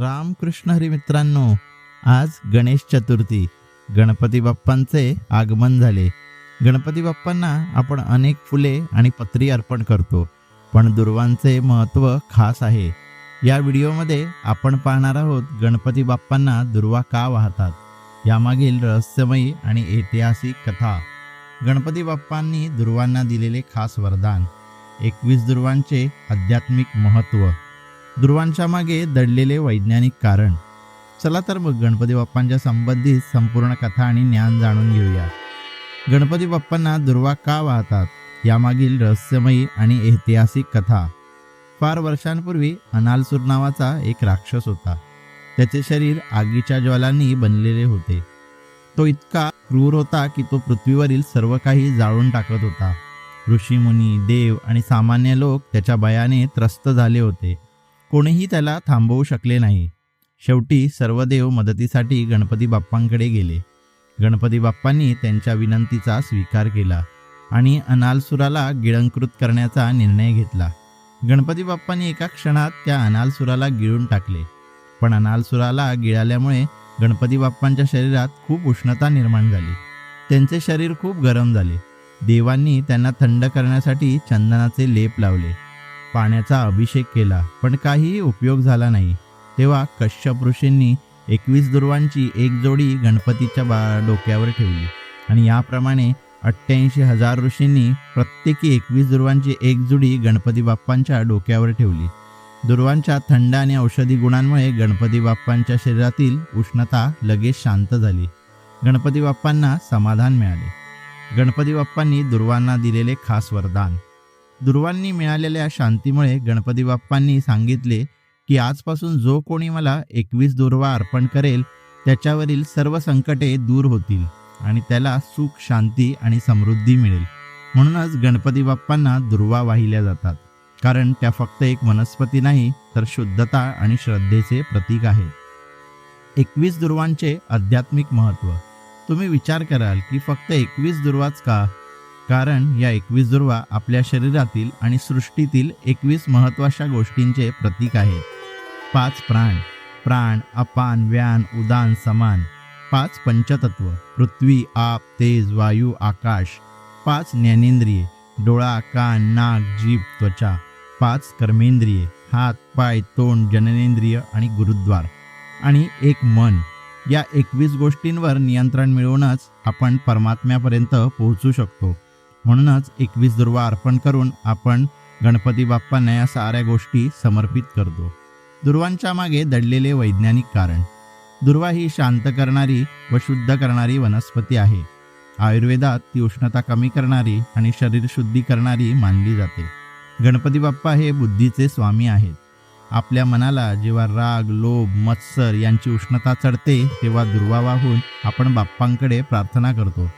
रामकृष्ण हरी मित्रांनो आज गणेश चतुर्थी. गणपती बाप्पांचे आगमन झाले. गणपती बाप्पांना आपण अनेक फुले आणि पत्री अर्पण करतो पण दुर्वांचे महत्त्व खास आहे. या व्हिडिओमध्ये आपण पाहणार आहोत गणपती बाप्पांना दुर्वा का वाहतात यामागील रहस्यमयी आणि ऐतिहासिक कथा. गणपती बाप्पांनी दुर्वांना दिलेले खास वरदान एकवीस दुर्वांचे आध्यात्मिक महत्त्व. ध्रुवांच्या मागे दडलेले वैज्ञानिक कारण. चला तर मग गणपती बाप्पांच्या संबंधित संपूर्ण कथा आणि ज्ञान जाणून घेऊया. गणपती बाप्पांना दुर्वा का वाहतात? यामागील रहस्यमयी आणि ऐतिहासिक कथा. फार वर्षांपूर्वी अनालसूर नावाचा एक राक्षस होता. त्याचे शरीर आगीच्या ज्वालांनी बनलेले होते. तो इतका क्रूर होता की तो पृथ्वीवरील सर्व काही जाळून टाकत होता. ऋषीमुनी देव आणि सामान्य लोक त्याच्या भयाने त्रस्त झाले होते. कोणीही त्याला थांबवू शकले नाही. शेवटी सर्व देव मदतीसाठी गणपती बाप्पांकडे गेले. गणपती बाप्पांनी त्यांच्या विनंतीचा स्वीकार केला आणि अनालसुराला गिळंकृत करण्याचा निर्णय घेतला. गणपती बाप्पांनी एका क्षणात त्या अनालसुराला गिळून टाकले. पण अनालसुराला गिळाल्यामुळे गणपती बाप्पांच्या शरीरात खूप उष्णता निर्माण झाली. त्यांचे शरीर खूप गरम झाले. देवांनी त्यांना थंड करण्यासाठी चंदनाचे लेप लावले. पाण्याचा अभिषेक केला पण काहीही उपयोग झाला नाही. तेव्हा कश्यप ऋषींनी एकवीस दुर्वांची एक जोडी गणपतीच्या बा डोक्यावर ठेवली. आणि याप्रमाणे अठ्ठ्याऐंशी हजार ऋषींनी प्रत्येकी एकवीस दुर्वांची एक जोडी गणपती बाप्पांच्या डोक्यावर ठेवली. दुर्वांच्या थंड आणि औषधी गुणांमुळे गणपती बाप्पांच्या शरीरातील उष्णता लगेच शांत झाली. गणपती बाप्पांना समाधान मिळाले. गणपती बाप्पांनी दुर्वांना दिलेले खास वरदान दुर्वांनी मिळालेल्या शांतीमुळे गणपती बाप्पांनी सांगितले की आजपासून जो कोणी मला एकवीस दुर्वा अर्पण करेल त्याच्यावरील सर्व संकटे दूर होतील आणि त्याला सुख शांती आणि समृद्धी मिळेल. म्हणूनच गणपती बाप्पांना दुर्वा वाहिल्या जातात. कारण त्या फक्त एक वनस्पती नाही तर शुद्धता आणि श्रद्धेचे प्रतीक आहे. एकवीस दुर्वांचे आध्यात्मिक महत्त्व. तुम्ही विचार कराल की फक्त एकवीस दुर्वाच का? कारण या एकवीस दुर्वा आपल्या शरीरातील आणि सृष्टीतील एकवीस महत्त्वाच्या गोष्टींचे प्रतीक आहेत पाच प्राण प्राण अपान व्यान उदान समान. पाच पंचतत्व पृथ्वी आप तेज वायू आकाश. पाच ज्ञानेंद्रिये डोळा कान नाक जीभ त्वचा. पाच कर्मेंद्रिये हात पाय तोंड जननेंद्रिय आणि गुरुद्वार. आणि एक मन. या एकवीस गोष्टींवर नियंत्रण मिळवूनच आपण परमात्म्यापर्यंत पोहोचू शकतो. म्हणूनच एकवीस दुर्वा अर्पण करून आपण गणपती बाप्पांना या साऱ्या गोष्टी समर्पित करतो. दुर्वांच्या मागे दडलेले वैज्ञानिक कारण. दुर्वा ही शांत करणारी व शुद्ध करणारी वनस्पती आहे. आयुर्वेदात ती उष्णता कमी करणारी आणि शरीर शुद्धी करणारी मानली जाते. गणपती बाप्पा हे बुद्धीचे स्वामी आहेत. आपल्या मनाला जेव्हा राग लोभ मत्सर यांची उष्णता चढते तेव्हा दुर्वा वाहून आपण बाप्पांकडे प्रार्थना करतो.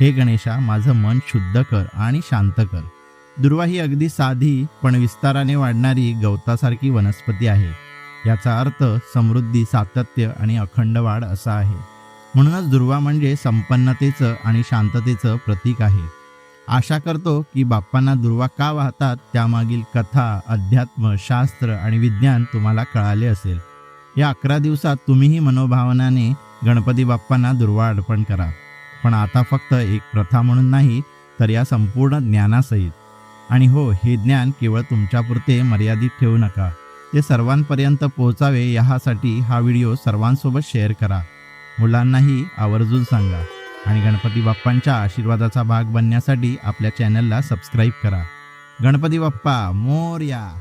हे गणेशा माझं मन शुद्ध कर आणि शांत कर. दुर्वा ही अगदी साधी पण विस्ताराने वाढणारी गवतासारखी वनस्पती आहे. याचा अर्थ समृद्धी सातत्य आणि अखंड वाढ असा आहे. म्हणूनच दुर्वा म्हणजे संपन्नतेचं आणि शांततेचं प्रतीक आहे. आशा करतो की बाप्पांना दुर्वा का वाहतात त्यामागील कथा अध्यात्म शास्त्र आणि विज्ञान तुम्हाला कळाले असेल. या अकरा दिवसात तुम्हीही मनोभावनाने गणपती बाप्पांना दुर्वा अर्पण करा. पण आता फक्त एक प्रथा म्हणून नाही तर या संपूर्ण ज्ञानासहित. आणि हो हे ज्ञान केवळ तुमच्यापुरते मर्यादित ठेवू नका. ते सर्वांपर्यंत पोहोचावे यासाठी हा व्हिडिओ सर्वांसोबत शेअर करा. मुलांनाही आवर्जून सांगा आणि गणपती बाप्पांच्या आशीर्वादाचा भाग बनण्यासाठी आपल्या चॅनलला सबस्क्राईब करा. गणपती बाप्पा मोर्या!